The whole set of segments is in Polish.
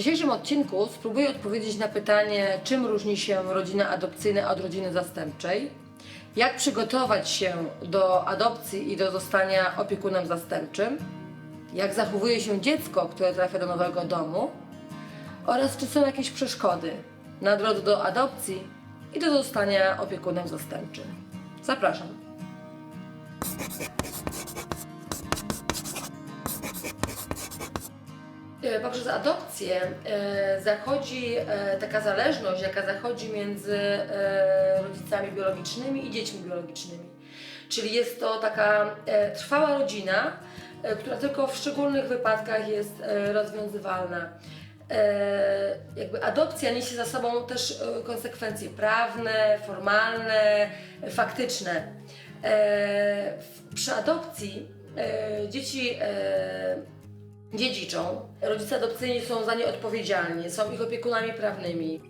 dzisiejszym odcinku spróbuję odpowiedzieć na pytanie, czym różni się rodzina adopcyjna od rodziny zastępczej, jak przygotować się do adopcji i do zostania opiekunem zastępczym, jak zachowuje się dziecko, które trafia do nowego domu oraz czy są jakieś przeszkody na drodze do adopcji i do zostania opiekunem zastępczym. Zapraszam. Poprzez adopcję e, zachodzi e, taka zależność, jaka zachodzi między e, rodzicami biologicznymi i dziećmi biologicznymi. Czyli jest to taka e, trwała rodzina, e, która tylko w szczególnych wypadkach jest e, rozwiązywalna. E, jakby adopcja niesie za sobą też e, konsekwencje prawne, formalne, e, faktyczne. E, Przy adopcji e, dzieci e, dziedziczą. Rodzice adopcyjni są za nie odpowiedzialni, są ich opiekunami prawnymi.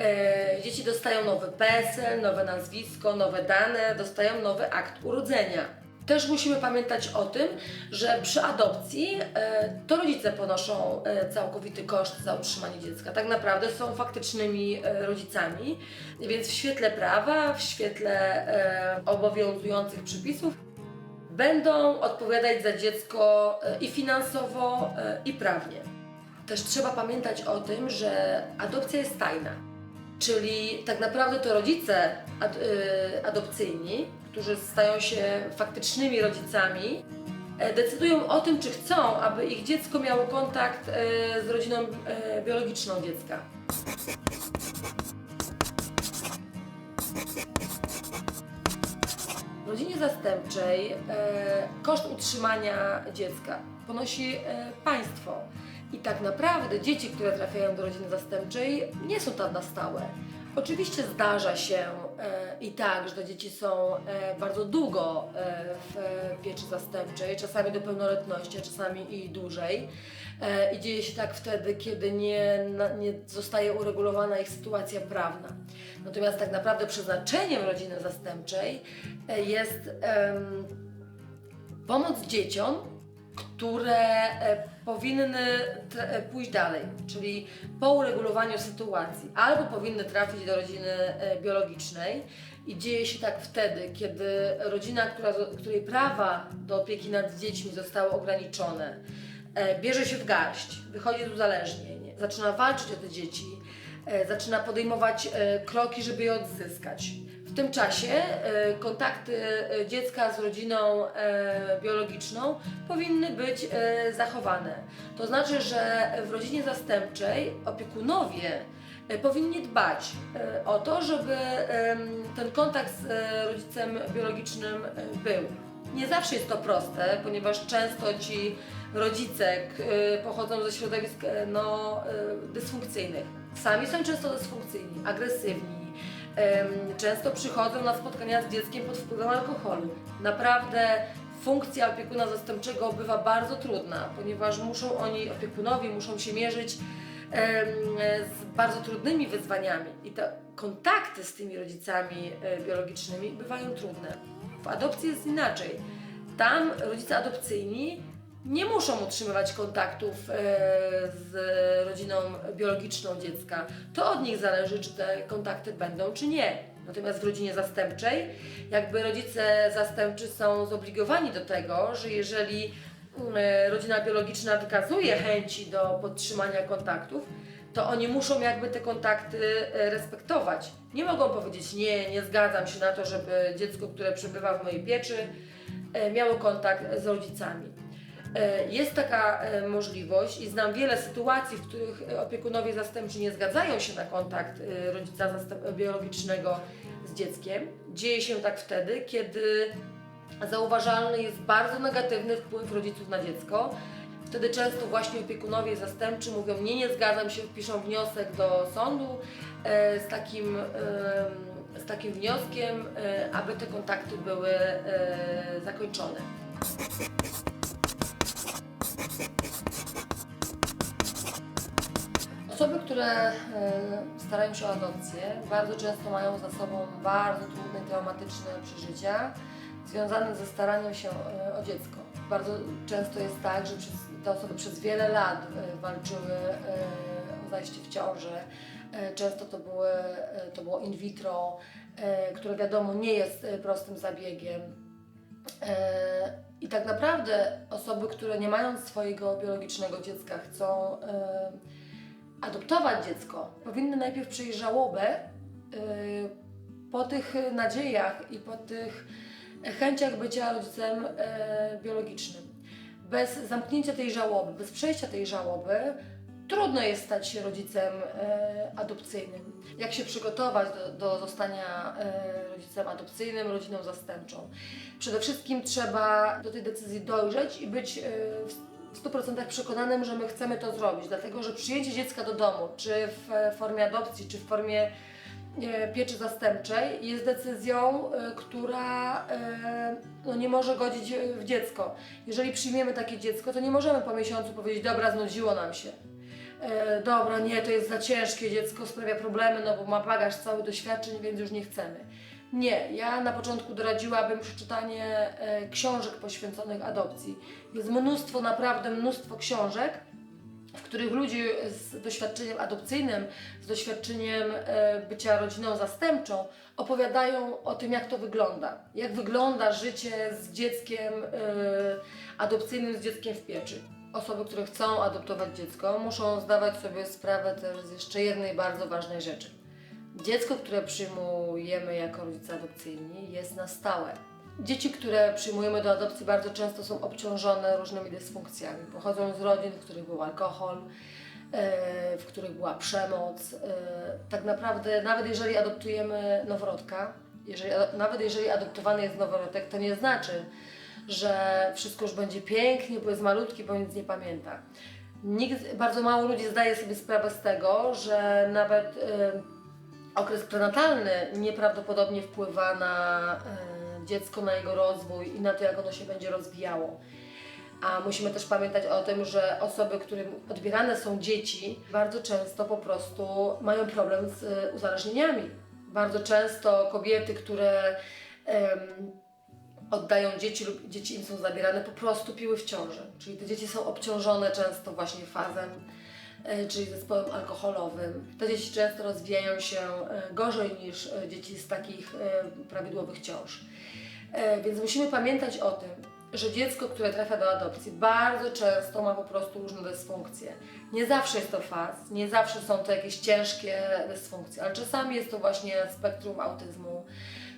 E, dzieci dostają nowy PESEL, nowe nazwisko, nowe dane, dostają nowy akt urodzenia. Też musimy pamiętać o tym, że przy adopcji e, to rodzice ponoszą e, całkowity koszt za utrzymanie dziecka. Tak naprawdę są faktycznymi rodzicami, więc w świetle prawa, w świetle obowiązujących przepisów będą odpowiadać za dziecko e, i finansowo, e, i prawnie. Też trzeba pamiętać o tym, że adopcja jest tajna. Czyli tak naprawdę to rodzice ad, y, adopcyjni, którzy stają się faktycznymi rodzicami, decydują o tym, czy chcą, aby ich dziecko miało kontakt z rodziną biologiczną dziecka. Rodzinie zastępczej e, koszt utrzymania dziecka ponosi e, państwo. I tak naprawdę dzieci, które trafiają do rodziny zastępczej, nie są tam na stałe. Oczywiście zdarza się e, i tak, że te dzieci są e, bardzo długo e, w e, pieczy zastępczej, czasami do pełnoletności, a czasami i dłużej. E, I dzieje się tak wtedy, kiedy nie, nie zostaje uregulowana ich sytuacja prawna. Natomiast tak naprawdę przeznaczeniem rodziny zastępczej e, jest pomoc dzieciom, które e, powinny pójść dalej, czyli po uregulowaniu sytuacji, albo powinny trafić do rodziny biologicznej i dzieje się tak wtedy, kiedy rodzina, która, której prawa do opieki nad dziećmi zostały ograniczone, bierze się w garść, wychodzi z uzależnień, zaczyna walczyć o te dzieci, e, zaczyna podejmować e, kroki, żeby je odzyskać. W tym czasie e, kontakty e, dziecka z rodziną e, biologiczną powinny być e, zachowane. To znaczy, że w rodzinie zastępczej opiekunowie e, powinni dbać e, o to, żeby ten kontakt z e, rodzicem biologicznym e, był. Nie zawsze jest to proste, ponieważ często ci rodzice k- e, pochodzą ze środowisk e, no, e, dysfunkcyjnych. Sami są często dysfunkcyjni, agresywni, często przychodzą na spotkania z dzieckiem pod wpływem alkoholu. Naprawdę funkcja opiekuna zastępczego bywa bardzo trudna, ponieważ muszą oni, opiekunowie, muszą się mierzyć z bardzo trudnymi wyzwaniami i te kontakty z tymi rodzicami e, biologicznymi bywają trudne. W adopcji jest inaczej. Tam rodzice adopcyjni nie muszą utrzymywać kontaktów e, z rodziną biologiczną dziecka. To od nich zależy, czy te kontakty będą, czy nie. Natomiast w rodzinie zastępczej, jakby rodzice zastępczy są zobligowani do tego, że jeżeli e, rodzina biologiczna wykazuje chęci do podtrzymania kontaktów, to oni muszą jakby te kontakty e, respektować. Nie mogą powiedzieć nie, nie zgadzam się na to, żeby dziecko, które przebywa w mojej pieczy, miało kontakt z rodzicami. E, Jest taka e, możliwość i znam wiele sytuacji, w których opiekunowie zastępczy nie zgadzają się na kontakt e, rodzica biologicznego z dzieckiem. Dzieje się tak wtedy, kiedy zauważalny jest bardzo negatywny wpływ rodziców na dziecko. Wtedy często właśnie opiekunowie zastępczy mówią nie, nie zgadzam się, piszą wniosek do sądu z takim, z takim wnioskiem, aby te kontakty były zakończone. Osoby, które e, starają się o adopcję, bardzo często mają za sobą bardzo trudne, traumatyczne przeżycia związane ze staraniem się e, o dziecko. Bardzo często jest tak, że te osoby przez wiele lat e, walczyły o zajście w ciąży. E, Często to, były, to było in vitro, które wiadomo nie jest prostym zabiegiem. I tak naprawdę osoby, które nie mając swojego biologicznego dziecka chcą adoptować dziecko, powinny najpierw przejść żałobę e, po tych nadziejach i po tych chęciach bycia rodzicem e, biologicznym. Bez zamknięcia tej żałoby, bez przejścia tej żałoby, trudno jest stać się rodzicem e, adopcyjnym. Jak się przygotować do, do zostania rodzicem adopcyjnym, rodziną zastępczą? Przede wszystkim trzeba do tej decyzji dojrzeć i być 100% przekonanym, że my chcemy to zrobić, dlatego że przyjęcie dziecka do domu, czy w e, formie adopcji, czy w formie e, pieczy zastępczej jest decyzją, e, która no, nie może godzić w dziecko. Jeżeli przyjmiemy takie dziecko, to nie możemy po miesiącu powiedzieć, dobra, znudziło nam się. Dobra, nie, to jest za ciężkie, dziecko sprawia problemy, no bo ma bagaż cały doświadczeń, więc już nie chcemy. Nie, ja na początku doradziłabym przeczytanie e, książek poświęconych adopcji. Jest mnóstwo, naprawdę mnóstwo książek, w których ludzie z doświadczeniem adopcyjnym, z doświadczeniem e, bycia rodziną zastępczą opowiadają o tym, jak to wygląda. Jak wygląda życie z dzieckiem e, adopcyjnym, z dzieckiem w pieczy. Osoby, które chcą adoptować dziecko, muszą zdawać sobie sprawę też z jeszcze jednej bardzo ważnej rzeczy. Dziecko, które przyjmujemy jako rodzice adopcyjni, jest na stałe. Dzieci, które przyjmujemy do adopcji, bardzo często są obciążone różnymi dysfunkcjami. Pochodzą z rodzin, w których był alkohol, e, w których była przemoc. E, Tak naprawdę, nawet jeżeli adoptujemy noworodka, jeżeli, nawet jeżeli adoptowany jest noworodek, to nie znaczy, że wszystko już będzie pięknie, bo jest malutki, bo nic nie pamięta. Nikt, bardzo mało ludzi zdaje sobie sprawę z tego, że nawet e, okres prenatalny nieprawdopodobnie wpływa na e, dziecko, na jego rozwój i na to, jak ono się będzie rozwijało. A musimy też pamiętać o tym, że osoby, którym odbierane są dzieci, bardzo często po prostu mają problem z e, uzależnieniami. Bardzo często kobiety, które em, oddają dzieci lub dzieci im są zabierane, po prostu piły w ciąży. Czyli te dzieci są obciążone często właśnie fazem, czyli zespołem alkoholowym. Te dzieci często rozwijają się e, gorzej niż e, dzieci z takich e, prawidłowych ciąż. E, Więc musimy pamiętać o tym, że dziecko, które trafia do adopcji, bardzo często ma po prostu różne dysfunkcje. Nie zawsze jest to faz, nie zawsze są to jakieś ciężkie dysfunkcje, ale czasami jest to właśnie spektrum autyzmu,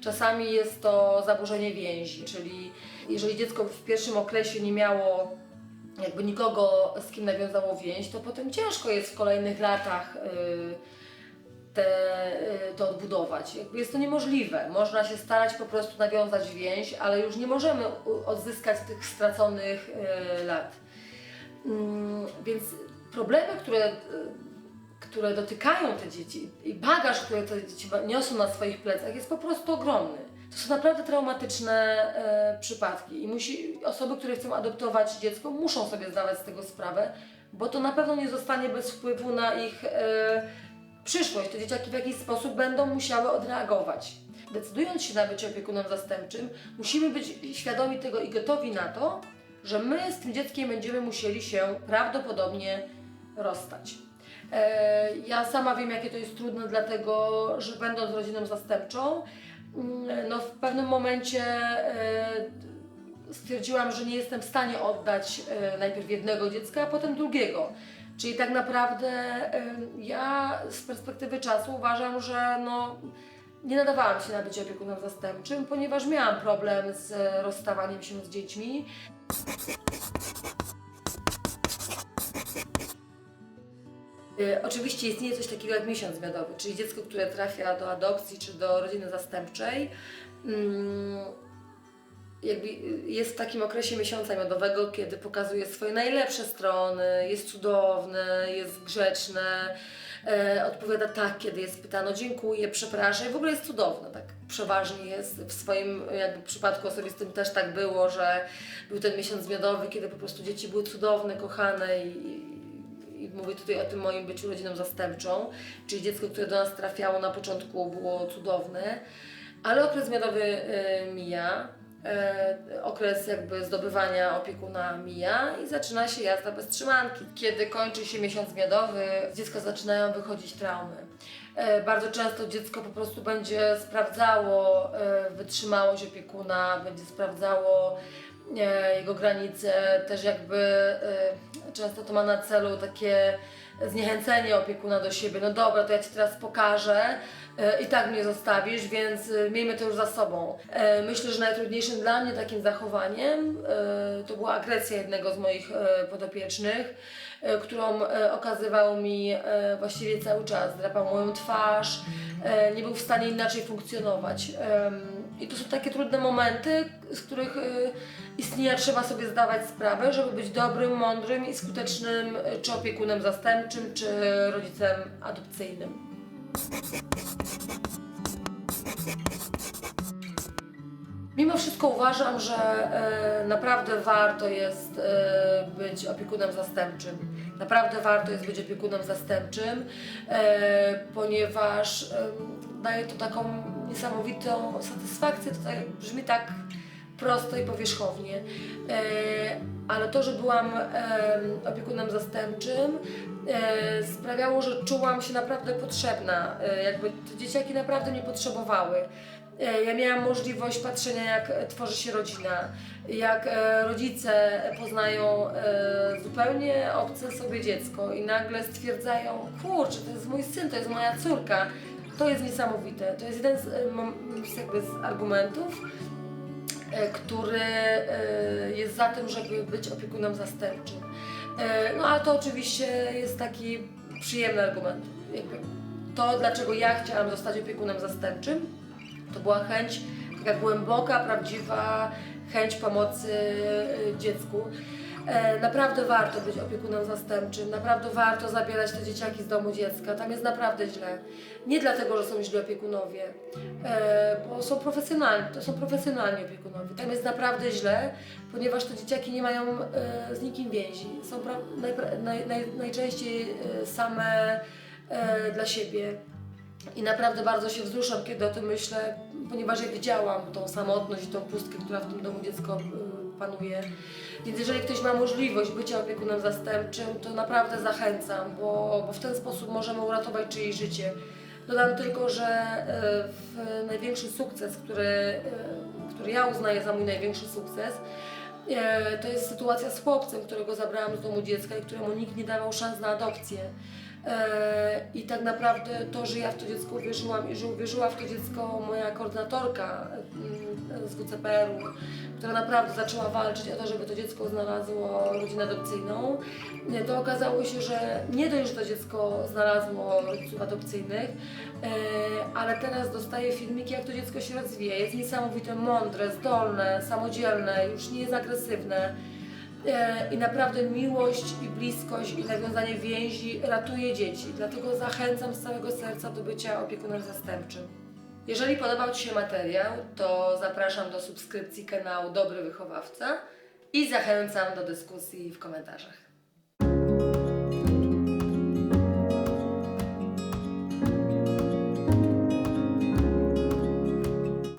czasami jest to zaburzenie więzi, czyli jeżeli dziecko w pierwszym okresie nie miało jakby nikogo, z kim nawiązało więź, to potem ciężko jest w kolejnych latach y, te, y, to odbudować. Jakby jest to niemożliwe. Można się starać po prostu nawiązać więź, ale już nie możemy odzyskać tych straconych y, lat. Mm, Więc problemy, które, które dotykają te dzieci i bagaż, który te dzieci niosą na swoich plecach jest po prostu ogromny. To są naprawdę traumatyczne e, przypadki i musi, osoby, które chcą adoptować dziecko, muszą sobie zdawać z tego sprawę, bo to na pewno nie zostanie bez wpływu na ich e, przyszłość. Te dzieciaki w jakiś sposób będą musiały odreagować. Decydując się na bycie opiekunem zastępczym, musimy być świadomi tego i gotowi na to, że my z tym dzieckiem będziemy musieli się prawdopodobnie rozstać. E, Ja sama wiem, jakie to jest trudne, dlatego że będąc rodziną zastępczą, no w pewnym momencie e, stwierdziłam, że nie jestem w stanie oddać e, najpierw jednego dziecka, a potem drugiego. Czyli tak naprawdę e, ja z perspektywy czasu uważam, że no, nie nadawałam się na bycie opiekunem zastępczym, ponieważ miałam problem z e, rozstawaniem się z dziećmi. Oczywiście istnieje coś takiego jak miesiąc miodowy, czyli dziecko, które trafia do adopcji czy do rodziny zastępczej. mm, Jakby y, jest w takim okresie miesiąca miodowego, kiedy pokazuje swoje najlepsze strony, jest cudowne, jest grzeczne, e, odpowiada tak, kiedy jest pytano dziękuję, przepraszam i w ogóle jest cudowne, tak przeważnie jest. W swoim jakby przypadku osobistym też tak było, że był ten miesiąc miodowy, kiedy po prostu dzieci były cudowne, kochane i mówię tutaj o tym moim byciu rodziną zastępczą, czyli dziecko, które do nas trafiało na początku było cudowne, ale okres miodowy y, mija. e, okres jakby zdobywania opiekuna mija i zaczyna się jazda bez trzymanki. Kiedy kończy się miesiąc miodowy, z dziecka zaczynają wychodzić traumy. E, Bardzo często dziecko po prostu będzie sprawdzało wytrzymałość opiekuna, będzie sprawdzało jego granice, też jakby e, często to ma na celu takie zniechęcenie opiekuna do siebie. No dobra, to ja Ci teraz pokażę e, i tak mnie zostawisz, więc e, miejmy to już za sobą. E, Myślę, że najtrudniejszym dla mnie takim zachowaniem e, to była agresja jednego z moich e, podopiecznych, e, którą e, okazywał mi e, właściwie cały czas. Drapał moją twarz, e, nie był w stanie inaczej funkcjonować. I to są takie trudne momenty, z których e, istnienia trzeba sobie zdawać sprawę, żeby być dobrym, mądrym i skutecznym e, czy opiekunem zastępczym, czy rodzicem adopcyjnym. Mimo wszystko uważam, że e, naprawdę warto jest e, być opiekunem zastępczym. Naprawdę warto jest być opiekunem zastępczym, e, ponieważ e, daje to taką niesamowitą satysfakcję. To tak, brzmi tak prosto i powierzchownie. E, ale to, że byłam em, opiekunem zastępczym, e, sprawiało, że czułam się naprawdę potrzebna. E, jakby te dzieciaki naprawdę mnie potrzebowały. E, Ja miałam możliwość patrzenia, jak tworzy się rodzina, jak e, rodzice poznają e, zupełnie obce sobie dziecko i nagle stwierdzają, kurczę, to jest mój syn, to jest moja córka. To jest niesamowite. To jest jeden z, z, argumentów, który jest za tym, żeby być opiekunem zastępczym. No ale to oczywiście jest taki przyjemny argument. To, dlaczego ja chciałam zostać opiekunem zastępczym, to była chęć, taka głęboka, prawdziwa chęć pomocy e, dziecku. E, Naprawdę warto być opiekunem zastępczym, naprawdę warto zabierać te dzieciaki z domu dziecka. Tam jest naprawdę źle. Nie dlatego, że są źli opiekunowie, e, bo są profesjonalni, to są profesjonalni opiekunowie. Tam jest naprawdę źle, ponieważ te dzieciaki nie mają z nikim więzi. Są najczęściej same dla siebie. I naprawdę bardzo się wzruszam, kiedy o tym myślę, ponieważ ja widziałam tą samotność i tą pustkę, która w tym domu dziecko y, panuje. Więc jeżeli ktoś ma możliwość bycia opiekunem zastępczym, to naprawdę zachęcam, bo, bo w ten sposób możemy uratować czyjeś życie. Dodam tylko, że y, w największy sukces, który, y, który ja uznaję za mój największy sukces, to jest sytuacja z chłopcem, którego zabrałam z domu dziecka i któremu nikt nie dawał szans na adopcję. E, I tak naprawdę to, że ja w to dziecko uwierzyłam i że uwierzyła w to dziecko moja koordynatorka mm, z WCPR-u, która naprawdę zaczęła walczyć o to, żeby to dziecko znalazło rodzinę adopcyjną, nie, to okazało się, że nie dość, że to dziecko znalazło rodziców adopcyjnych, ale teraz dostaje filmiki, jak to dziecko się rozwija. Jest niesamowite, mądre, zdolne, samodzielne, już nie jest agresywne. E, I naprawdę miłość i bliskość i nawiązanie więzi ratuje dzieci. Dlatego zachęcam z całego serca do bycia opiekunem zastępczym. Jeżeli podobał Ci się materiał, to zapraszam do subskrypcji kanału Dobry Wychowawca i zachęcam do dyskusji w komentarzach.